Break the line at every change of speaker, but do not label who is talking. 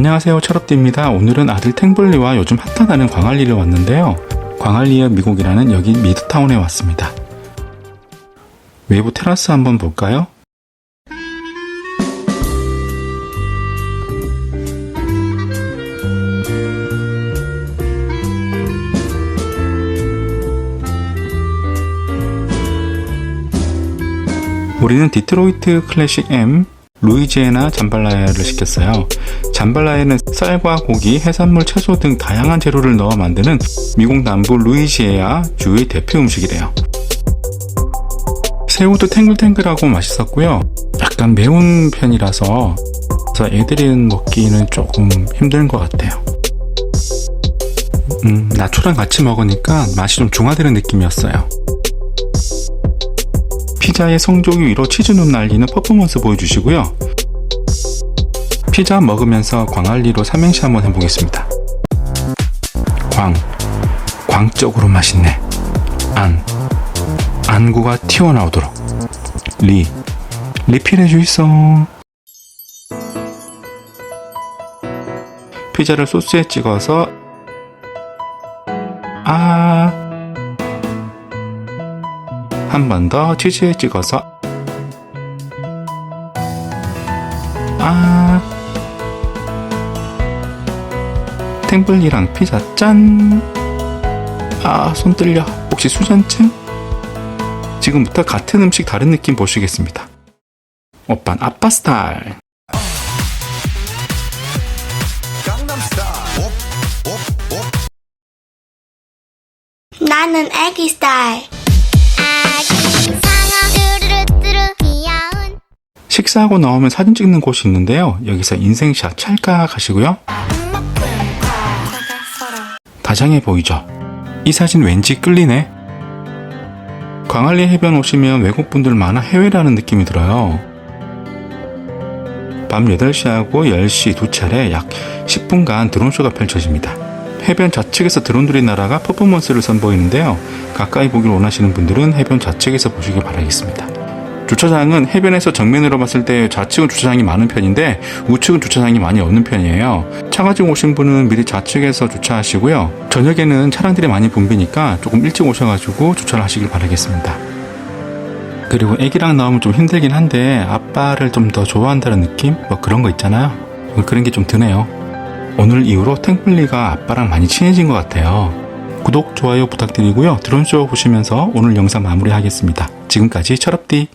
안녕하세요 철업디입니다. 오늘은 아들 탱블리와 요즘 핫하다는 광안리를 왔는데요. 광안리의 미국이라는 여기 미드타운에 왔습니다. 외부 테라스 한번 볼까요? 우리는 디트로이트 클래식 M, 루이지애나 잠발라야를 시켰어요. 잠발라야는 쌀과 고기, 해산물, 채소 등 다양한 재료를 넣어 만드는 미국 남부 루이지애아 주의 대표 음식이래요. 새우도 탱글탱글하고 맛있었고요. 약간 매운 편이라서 그래서 애들은 먹기는 조금 힘든 것 같아요. 음, 나초랑 같이 먹으니까 맛이 좀 중화되는 느낌이었어요. 피자의 성조기 위로 치즈 눈 날리는 퍼포먼스 보여주시고요. 피자 먹으면서 광안리로 삼행시 한번 해보겠습니다. 광, 광적으로 맛있네. 안, 안구가 튀어나오도록. 리, 리필해주 있어. 피자를 소스에 찍어서 한 번 더 치즈에 찍어서 아 탱블리랑 피자 짠! 아, 손 떨려. 혹시 수전증? 지금부터 같은 음식 다른 느낌 보시겠습니다. 오빤 아빠 스타일.
나는 애기 스타일.
식사하고 나오면 사진 찍는 곳이 있는데요. 여기서 인생샷 찰칵 하시고요. 다장해 보이죠? 이 사진 왠지 끌리네. 광안리 해변 오시면 외국분들 많아 해외라는 느낌이 들어요. 밤 8시하고 10시 두 차례 약 10분간 드론쇼가 펼쳐집니다. 해변 좌측에서 드론들이 날아가 퍼포먼스를 선보이는데요. 가까이 보길 원하시는 분들은 해변 좌측에서 보시길 바라겠습니다. 주차장은 해변에서 정면으로 봤을 때 좌측은 주차장이 많은 편인데 우측은 주차장이 많이 없는 편이에요. 차 가지고 오신 분은 미리 좌측에서 주차하시고요. 저녁에는 차량들이 많이 붐비니까 조금 일찍 오셔가지고 주차를 하시길 바라겠습니다. 그리고 애기랑 나오면 좀 힘들긴 한데 아빠를 좀 더 좋아한다는 느낌? 뭐 그런 거 있잖아요. 그런 게 좀 드네요. 오늘 이후로 탱플리가 아빠랑 많이 친해진 것 같아요. 구독, 좋아요 부탁드리고요. 드론쇼 보시면서 오늘 영상 마무리하겠습니다. 지금까지 철업디